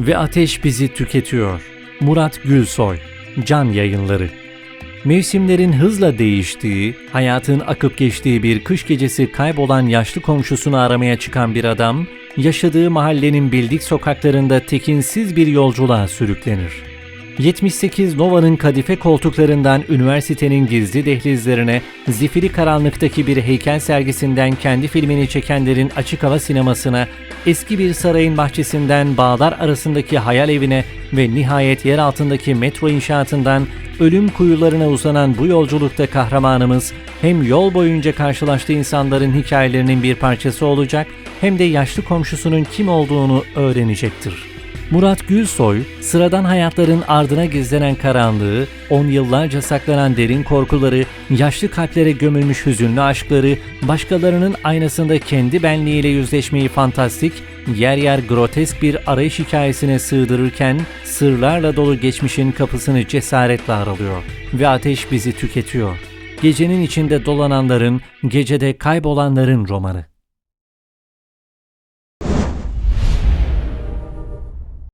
Ve ateş bizi tüketiyor. Murat Gülsoy, Can Yayınları. Mevsimlerin hızla değiştiği, hayatın akıp geçtiği bir kış gecesi kaybolan yaşlı komşusunu aramaya çıkan bir adam, yaşadığı mahallenin bildik sokaklarında tekinsiz bir yolculuğa sürüklenir. 78 Nova'nın kadife koltuklarından üniversitenin gizli dehlizlerine, zifiri karanlıktaki bir heykel sergisinden kendi filmini çekenlerin açık hava sinemasına, eski bir sarayın bahçesinden bağlar arasındaki hayal evine ve nihayet yer altındaki metro inşaatından ölüm kuyularına uzanan bu yolculukta kahramanımız hem yol boyunca karşılaştığı insanların hikayelerinin bir parçası olacak hem de yaşlı komşusunun kim olduğunu öğrenecektir. Murat Gülsoy, sıradan hayatların ardına gizlenen karanlığı, on yıllarca saklanan derin korkuları, yaşlı kalplere gömülmüş hüzünlü aşkları, başkalarının aynasında kendi benliğiyle yüzleşmeyi fantastik, yer yer grotesk bir arayış hikayesine sığdırırken, sırlarla dolu geçmişin kapısını cesaretle aralıyor ve ateş bizi tüketiyor. Gecenin içinde dolananların, gecede kaybolanların romanı.